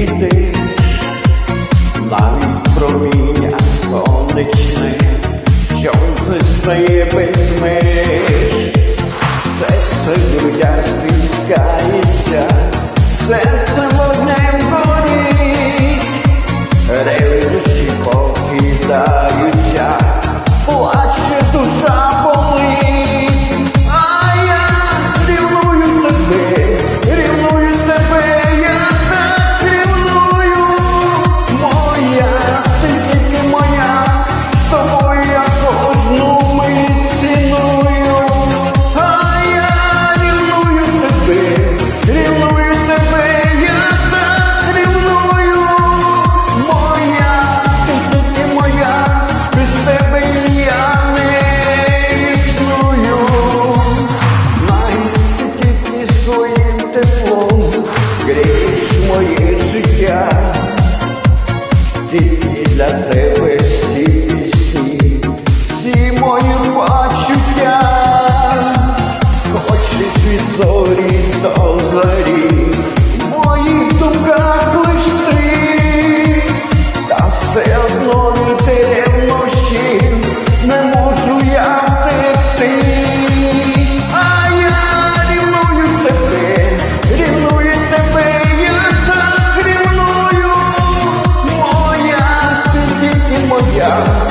Йдеш, навіть проміння сонячне, що стає без Recuerdo yeah.